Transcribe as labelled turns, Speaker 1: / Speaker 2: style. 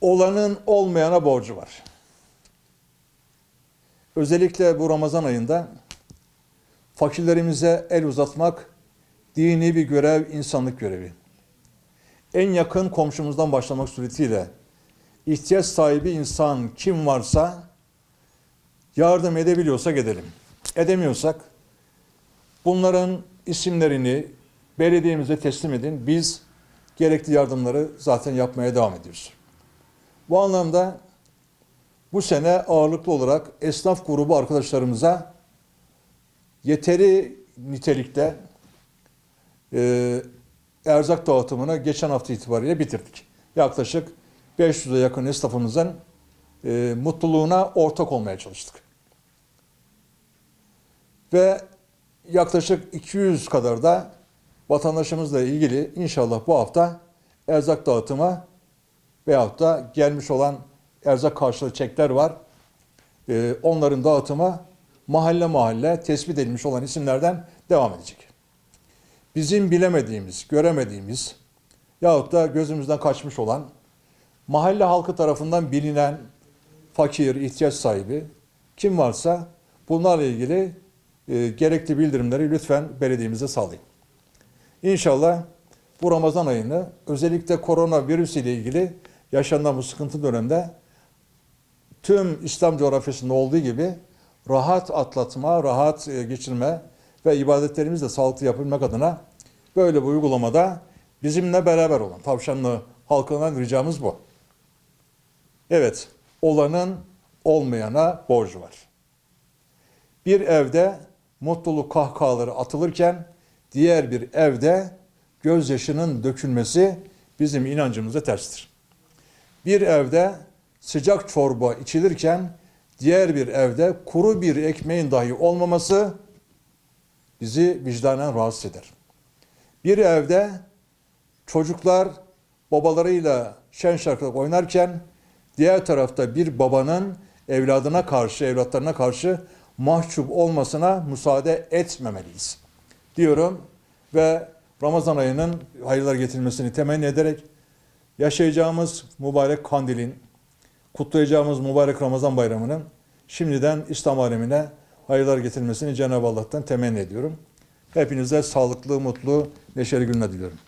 Speaker 1: olanın olmayana borcu var. Özellikle bu Ramazan ayında fakirlerimize el uzatmak dini bir görev, insanlık görevi. En yakın komşumuzdan başlamak suretiyle ihtiyaç sahibi insan kim varsa yardım edebiliyorsak edelim. Edemiyorsak bunların isimlerini belediyemize teslim edin. Biz gerekli yardımları zaten yapmaya devam ediyoruz. Bu anlamda bu sene ağırlıklı olarak esnaf grubu arkadaşlarımıza yeteri nitelikte e, erzak dağıtımını geçen hafta itibariyle bitirdik. Yaklaşık 500'e yakın esnafımızın e, mutluluğuna ortak olmaya çalıştık. Ve yaklaşık 200 kadar da vatandaşımızla ilgili inşallah bu hafta erzak dağıtıma veyahut da gelmiş olan erzak karşılığı çekler var. Ee, onların dağıtıma mahalle mahalle tespit edilmiş olan isimlerden devam edecek. Bizim bilemediğimiz, göremediğimiz yahut da gözümüzden kaçmış olan mahalle halkı tarafından bilinen fakir, ihtiyaç sahibi kim varsa bunlarla ilgili e, gerekli bildirimleri lütfen belediyemize sağlayın. İnşallah bu Ramazan ayını özellikle koronavirüs ile ilgili yaşanan bu sıkıntı dönemde tüm İslam coğrafyasında olduğu gibi rahat atlatma, rahat e, geçirme ve ibadetlerimiz de sağlıklı yapılmak adına böyle bir uygulamada bizimle beraber olan tavşanlı halkından ricamız bu. Evet, olanın olmayana borcu var. Bir evde mutluluk kahkahaları atılırken diğer bir evde gözyaşının dökülmesi bizim inancımıza terstir. Bir evde sıcak çorba içilirken diğer bir evde kuru bir ekmeğin dahi olmaması bizi vicdanen rahatsız eder. Bir evde çocuklar babalarıyla şen şakrak oynarken diğer tarafta bir babanın evladına karşı, evlatlarına karşı mahcup olmasına müsaade etmemeliyiz diyorum ve Ramazan ayının hayırlar getirilmesini temenni ederek yaşayacağımız mübarek kandilin, kutlayacağımız mübarek Ramazan bayramının şimdiden İslam alemine hayırlar getirmesini Cenab-ı Allah'tan temenni ediyorum. Hepinize sağlıklı, mutlu, neşeli günler diliyorum.